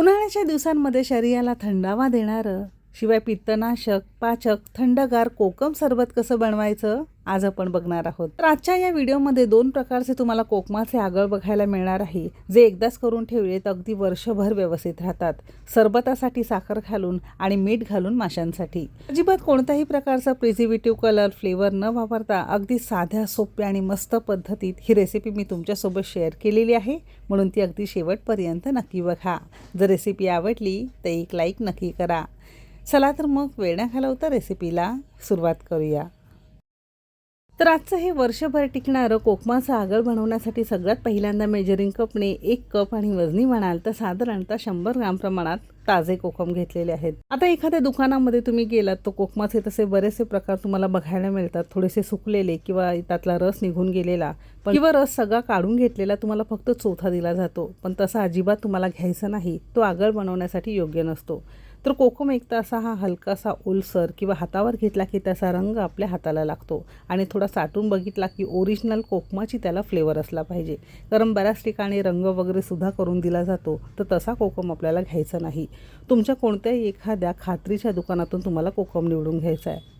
उन्हाळ्याच्या दिवसांमध्ये शरीराला थंडावा देणारं शिवाय पित्तनाशक पाचक थंडगार कोकम सरबत कसं बनवायचं? आज आपण बघणार आहोत. तर आजच्या या व्हिडिओमध्ये दोन प्रकारचे तुम्हाला कोकमाचे आगळ बघायला मिळणार आहे जे एकदाच करून ठेवले तर अगदी वर्षभर व्यवस्थित राहतात. सरबतासाठी साखर घालून आणि मीठ घालून माशांसाठी. अजिबात कोणत्याही प्रकारचा प्रिझिव्हेटिव्ह कलर फ्लेवर न वापरता अगदी साध्या सोप्या आणि मस्त पद्धतीत ही रेसिपी मी तुमच्यासोबत शेअर केलेली आहे. म्हणून ती अगदी शेवटपर्यंत नक्की बघा. जर रेसिपी आवडली तर एक लाईक नक्की करा. चला तर मग वेळ घालवता रेसिपीला सुरुवात करूया. तर आजचं हे वर्षभर टिकणारं कोकमाचं आगळ बनवण्यासाठी सगळ्यात पहिल्यांदा मेजरिंग कपने एक कप आणि वजनी म्हणाल तर साधारणतः शंभर ग्राम प्रमाणात ताजे कोकम घेतलेले आहेत. आता एखाद्या दुकानामध्ये तुम्ही गेलात तर कोकमाचे तसे बरेचसे प्रकार तुम्हाला बघायला मिळतात. थोडेसे सुकलेले किंवा त्यातला रस निघून गेलेला. पण किंवा रस सगळा काढून घेतलेला तुम्हाला फक्त चोथा दिला जातो. पण तसा अजिबात तुम्हाला घ्यायचा नाही. तो आगळ बनवण्यासाठी योग्य नसतो. तर कोकम एक तासा असा हा हलकासा ओलसर किंवा हातावर घेतला की त्याचा रंग आपल्या हाताला लागतो. आणि थोडा साठून बघितला की ओरिजिनल कोकमाची त्याला फ्लेवर असला पाहिजे. कारण बऱ्याच ठिकाणी रंग वगैरे सुद्धा करून दिला जातो तर तसा कोकम आपल्याला घ्यायचा नाही. तुमच्या कोणत्याही एखाद्या खात्रीच्या दुकानातून तुम्हाला कोकम निवडून घ्यायचा आहे.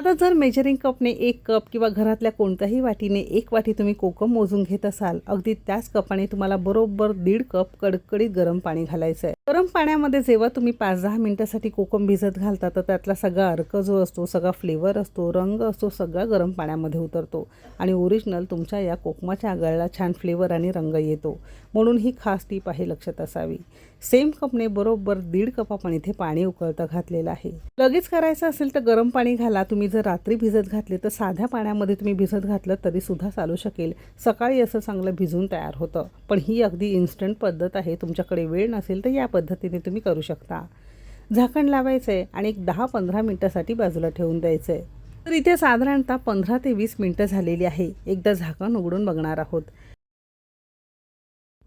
आता जर मेजरिंग कपने एक कप किंवा घरातल्या कोणत्याही वाटीने एक वाटी तुम्ही कोकम मोजून घेत असाल अगदी त्याच कपाने तुम्हाला बरोबर दीड कप कडकडीत गरम पाणी घालायचं आहे गरम पाण्यामध्ये जेव्हा तुम्ही पाच दहा मिनिटासाठी कोकम भिजत घालता तर त्यातला सगळा अर्क जो असतो सगळा फ्लेवर असतो रंग असतो सगळा गरम पाण्यामध्ये उतरतो आणि ओरिजिनल तुमच्या या कोकमाच्या आगळला छान फ्लेवर आणि रंग येतो. म्हणून ही खास टीप आहे लक्षात असावी. सेम कपने बरोबर दीड कप आपण इथे पाणी उकळतं घातलेलं आहे. लगेच करायचं असेल तर गरम पाणी घाला तुम्ही जर रात्री भिजत घातले तर साध्या पाण्यामध्ये तुम्ही भिजत घातलं तरी सुद्धा चालू शकेल. सकाळी असं चांगलं भिजून तयार होतं. पण ही अगदी इन्स्टंट पद्धत आहे. तुमच्याकडे वेळ नसेल तर या पद्धतीने तुम्ही करू शकता. झाकण लावायचं आहे आणि एक दहा पंधरा मिनटासाठी बाजूला ठेवून द्यायचं आहे तर इथे साधारणतः पंधरा ते वीस मिनटं झालेली आहे. एकदा झाकण उघडून बघणार आहोत.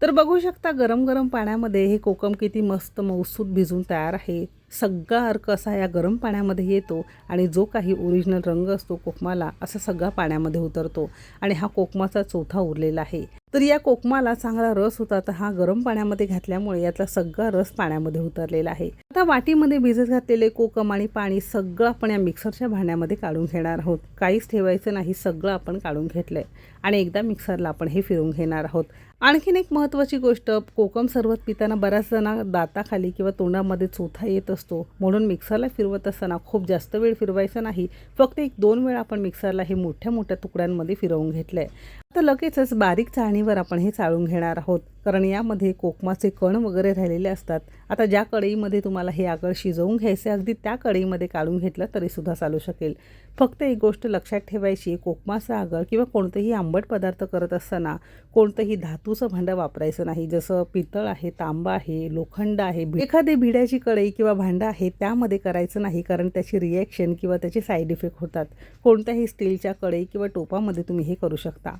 तर बघू शकता गरम गरम पाण्यामध्ये हे कोकम किती मस्त मौसूद भिजून तयार आहे. सगळा अर्क असा या गरम पाण्यामध्ये येतो आणि जो काही ओरिजिनल रंग असतो कोकमाला असा सगळा पाण्यामध्ये उतरतो आणि हा कोकमाचा चौथा उरलेला आहे. तर या कोकमाला चांगला रस होता. तर हा गरम पाण्यामध्ये घातल्यामुळे यातला सगळा रस पाण्यामध्ये उतरलेला आहे. आता वाटीमध्ये भिजत घातलेले कोकम आणि पाणी सगळं आपण या मिक्सरच्या भांड्यामध्ये काढून घेणार आहोत. काहीच ठेवायचं नाही सगळं आपण काढून घेतलंय. आणि एकदा मिक्सरला आपण हे फिरून घेणार आहोत. आणखीन एक महत्त्वाची गोष्ट कोकम सरबत पिताना बऱ्याच जणा दाताखाली किंवा तोंडामध्ये चोथा येत असतो. म्हणून मिक्सरला फिरवत असताना खूप जास्त वेळ फिरवायचं नाही. फक्त एक दोन वेळा आपण मिक्सरला हे मोठ्या मोठ्या तुकड्यांमध्ये फिरवून घेतलं आहे आता लगेचच बारीक कढईवर आपण हे चाळून घेणार आहोत. कारण यामध्ये कोकमाचे कण वगैरे राहिलेले असतात. आता ज्या कढईमध्ये तुम्हाला हे आगळ शिजवून घ्यायचे अगदी त्या कढईमध्ये काढून घेतलं तरीसुद्धा चालू शकेल. फक्त एक गोष्ट लक्षात ठेवायची कोकमाचं आगळ किंवा कोणतंही आंबट पदार्थ करत असताना कोणतंही धातूचं भांडं वापरायचं नाही. जसं पितळ आहे तांबा आहे लोखंड आहे एखादी भिड्याची कढई किंवा भांडं आहे त्यामध्ये करायचं नाही कारण त्याची रिॲक्शन किंवा त्याचे साईड इफेक्ट होतात. कोणत्याही स्टीलच्या कढई किंवा टोपामध्ये तुम्ही हे करू शकता.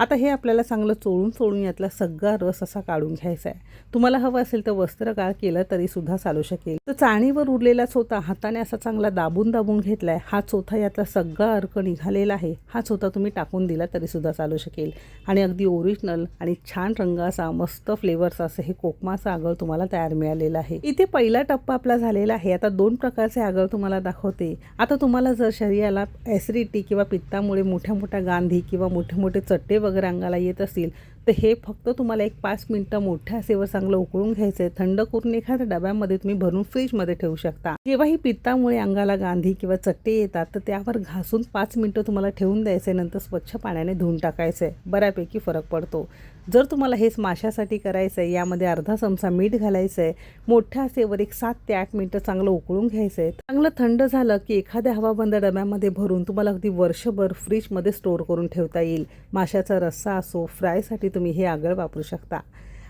आता हे आपल्याला चांगलं चोळून चोळून यातला सगळा रस असा काढून घ्यायचा आहे. तुम्हाला हवं असेल तर वस्त्रकाळ केलं तरी सुद्धा चालू शकेल. तर चाळणीवर उरलेला चोथा हाताने असा चांगला दाबून दाबून घेतलाय. हा चोथा यातला सगळा अर्क निघालेला आहे. हा चोथा तुम्ही टाकून दिला तरी सुद्धा चालू शकेल. आणि अगदी ओरिजिनल आणि छान रंगाचा मस्त फ्लेवरचा असं हे कोकमाचा आगळ तुम्हाला तयार मिळालेला आहे. इथे पहिला टप्पा आपला झालेला आहे. आता दोन प्रकारचे आगळ तुम्हाला दाखवते. आता तुम्हाला जर शरीराला ॲसिडिटी किंवा पित्तामुळे मोठ्या मोठ्या गांधी किंवा मोठे मोठे चट्टे वगैरे अंगाला येत असतील तर हे फक्त तुम्हाला एक पाच मिनटं मोठ्या असेवर चांगलं उकळून घ्यायचं आहे थंड करून एखाद्या डब्यामध्ये तुम्ही भरून फ्रीजमध्ये ठेवू शकता. जेव्हाही पित्तामुळे अंगाला गांधी किंवा चट्टे येतात तर त्यावर घासून पाच मिनटं तुम्हाला ठेवून द्यायचे नंतर स्वच्छ पाण्याने धुवून टाकायचं आहे बऱ्यापैकी फरक पडतो. जर तुम्हाला हेच माशासाठी करायचं आहे यामध्ये अर्धा चमचा मीठ घालायचं आहे मोठ्या असेवर एक सात ते आठ मिनटं चांगलं उकळून घ्यायचं आहे चांगलं थंड झालं की एखाद्या हवाबंद डब्यामध्ये भरून तुम्हाला अगदी वर्षभर फ्रीजमध्ये स्टोअर करून ठेवता येईल. माशाचा रस्सा असो फ्रायसाठी तुम्ही हे आगळ वापरू शकता.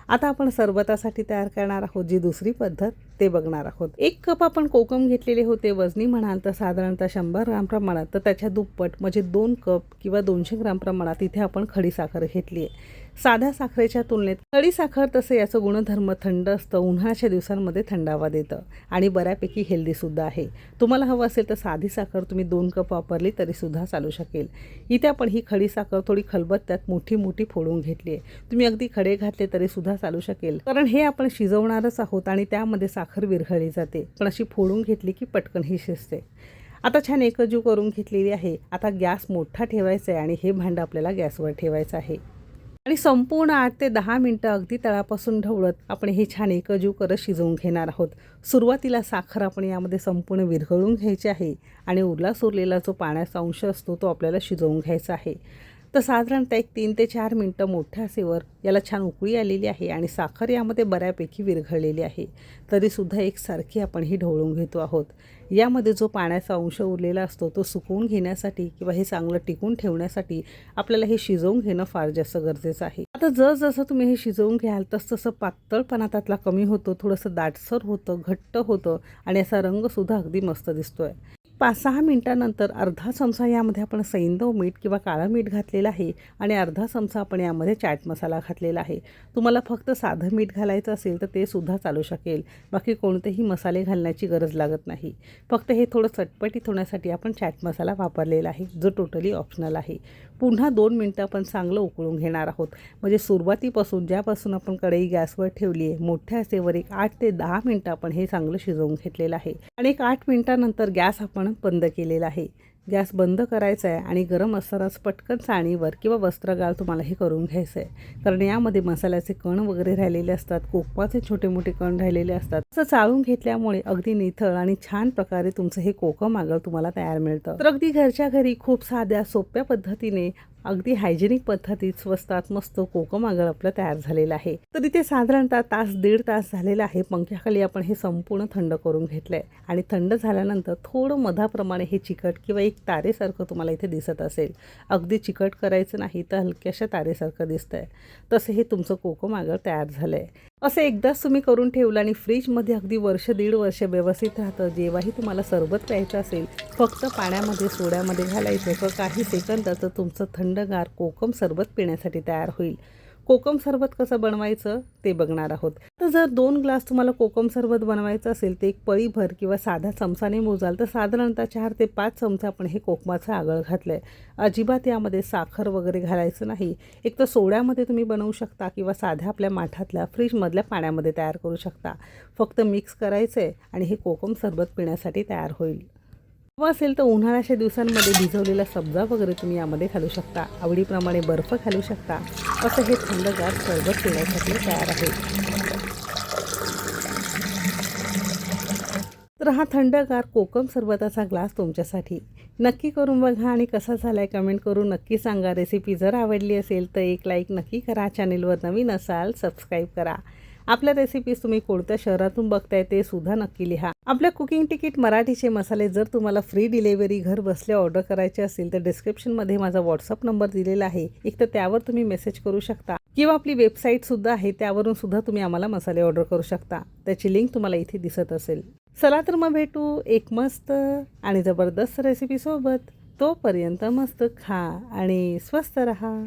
आता आपण सरबतासाठी तयार करणार आहोत जी दुसरी पद्धत. ते बघणार आहोत. एक कप आपण कोकम घेतलेले होते वजनी म्हणाल तर साधारणतः शंभर ग्राम प्रमाणात तर त्याच्या दुप्पट म्हणजे दोन कप किंवा दोनशे ग्राम प्रमाणात इथे आपण खडी साखर घेतली आहे साध्या साखरेच्या तुलनेत खडी साखर तसे याचं गुणधर्म थंड असतं उन्हाळ्याच्या दिवसांमध्ये थंडावा देतं आणि बऱ्यापैकी हेल्दीसुद्धा आहे. तुम्हाला हवं असेल तर साधी साखर तुम्ही दोन कप वापरली तरीसुद्धा चालू शकेल. इथे आपण ही खडी साखर थोडी खलबत्त्यात मोठी मोठी फोडून घेतली आहे तुम्ही अगदी खडे घातले तरीसुद्धा चालू शकेल. कारण हे आपण शिजवणारच आहोत आणि त्यामध्ये साखर साखर विरघळली जाते. पण अशी फोडून घेतली की पटकन ही शिजते. आता छान एकजू करून घेतलेली आहे. आता गॅस मोठा ठेवायचा आहे आणि हे भांडं आपल्याला गॅसवर ठेवायचं आहे. आणि संपूर्ण आठ ते दहा मिनटं अगदी तळापासून ढवळत आपण हे छान एकजीव करत शिजवून घेणार आहोत. सुरुवातीला साखर आपण यामध्ये संपूर्ण विरघळून घ्यायची आहे आणि उरला सुरलेला जो पाण्याचा अंश असतो तो आपल्याला शिजवून घ्यायचा आहे. तर साधारणतः एक तीन ते चार मिनटं मोठ्या असेवर याला छान उकळी आलेली आहे आणि साखर यामध्ये बऱ्यापैकी विरघळलेली आहे. तरीसुद्धा एकसारखी आपण ही ढवळून घेतो आहोत. यामध्ये जो पाण्याचा अंश उरलेला असतो तो सुकवून घेण्यासाठी किंवा हे चांगलं टिकून ठेवण्यासाठी आपल्याला हे शिजवून घेणं फार जास्त गरजेचं आहे. आता जसजसं तुम्ही हे शिजवून घ्याल तस तसं पातळपणा त्यातला कमी होतो थोडंसं दाटसर होतं घट्ट होतं आणि असा रंगसुद्धा अगदी मस्त दिसतोय. पाच सहा मिनटानंतर अर्धा चमचा यामध्ये आपण सैंदव मीठ किंवा काळं मीठ घातलेलं आहे आणि अर्धा चमचा आपण यामध्ये चाट मसाला घातलेला आहे. तुम्हाला फक्त साधं मीठ घालायचं असेल तर ते सुद्धा चालू शकेल. बाकी कोणतेही मसाले घालण्याची गरज लागत नाही. फक्त हे थोडं चटपटीत होण्यासाठी आपण चाट मसाला वापरलेला आहे. जो टोटली ऑप्शनल आहे. पुन्हा दोन मिनटं आपण चांगलं उकळून घेणार आहोत. म्हणजे सुरुवातीपासून ज्यापासून आपण कढई गॅसवर ठेवली आहे मोठ्या असेवर एक आठ ते दहा मिनटं आपण हे चांगलं शिजवून घेतलेलं आहे. आणि एक आठ मिनटानंतर गॅस आपण बंद केलेला आहे. गॅस बंद करायचा आहे आणि गरम असतानाच पटकन चाळणीवर किंवा वस्त्रगाळ तुम्हाला हे करून घ्यायचं आहे कारण यामध्ये मसाल्याचे कण वगैरे राहिलेले असतात कोकमाचे छोटे मोठे कण राहिलेले असतात. असं चाळून घेतल्यामुळे अगदी निथळ आणि छान प्रकारे तुमचं हे कोकम आगळ तुम्हाला तयार मिळतं. तर अगदी घरच्या घरी खूप साध्या सोप्या पद्धतीने अगदी हायजेनिक पद्धतीत स्वस्तात मस्त कोकम आगळ आपलं तयार झालेलं आहे. तर इथे साधारणतः तास दीड तास झालेला आहे. पंख्याखाली आपण हे संपूर्ण थंड करून घेतलंय. आणि थंड झाल्यानंतर थोडं मधाप्रमाणे हे चिकट किंवा एक तारेसारखं तुम्हाला इथे दिसत असेल. अगदी चिकट करायचं नाही तर हलक्याशा तारेसारखं दिसतंय. तसं हे तुमचं कोकम आगळ तयार झालंय. असं एकदाच तुम्ही करून ठेवलं आणि फ्रीजमध्ये अगदी वर्ष दीड वर्ष व्यवस्थित राहतं जेव्हाही तुम्हाला सरबत प्यायचं असेल फक्त पाण्यामध्ये सोड्यामध्ये घालायचं व काही सेकंदाचं तुमचं थंडगार कोकम सरबत पिण्यासाठी तयार होईल. कोकम सरबत कसं बनवायचं ते बघणार आहोत. तर जर दोन ग्लास तुम्हाला कोकम सरबत बनवायचं असेल ते एक पळीभर किंवा साध्या चमचाने मोजाल तर साधारणतः चार ते पाच चमचे आपण हे कोकमाचं आगळ घातलं आहे अजिबात यामध्ये साखर वगैरे घालायचं नाही. एक तर सोड्यामध्ये तुम्ही बनवू शकता किंवा साध्या आपल्या माठातल्या फ्रीजमधल्या पाण्यामध्ये तयार करू शकता. फक्त मिक्स करायचं आहे आणि हे कोकम सरबत पिण्यासाठी तयार होईल. हवं असेल तर उन्हाळ्याच्या दिवसांमध्ये भिजवलेला सब्जा वगैरे तुम्ही यामध्ये घालू शकता. आवडीप्रमाणे बर्फ घालू शकता. असं हे थंडगार सरबत पिण्यासाठी तयार आहे. तर हा थंडगार कोकम सरबताचा ग्लास तुमच्यासाठी. नक्की करून बघा आणि कसा झाला आहे कमेंट करून नक्की सांगा. रेसिपी जर आवडली असेल तर एक लाईक नक्की करा. चॅनेलवर नवीन असाल सबस्क्राईब करा. आपल्या रेसिपीज तुम्ही कोणत्या शहरातून बघताय ते सुद्धा नक्की लिहा. आपल्या कुकिंग तिकीट मराठीचे मसाले जर तुम्हाला फ्री डिलेवरी घर बसल्या ऑर्डर करायचे असेल तर डिस्क्रिप्शनमध्ये माझा व्हॉट्सअप नंबर दिलेला आहे. एक तर त्यावर तुम्ही मेसेज करू शकता किंवा आपली वेबसाईट सुद्धा आहे त्यावरून सुद्धा तुम्ही आम्हाला मसाले ऑर्डर करू शकता. त्याची लिंक तुम्हाला इथे दिसत असेल. चला तर मग भेटू एक मस्त आणि जबरदस्त रेसिपीसोबत तोपर्यंत मस्त खा आणि स्वस्त रहा.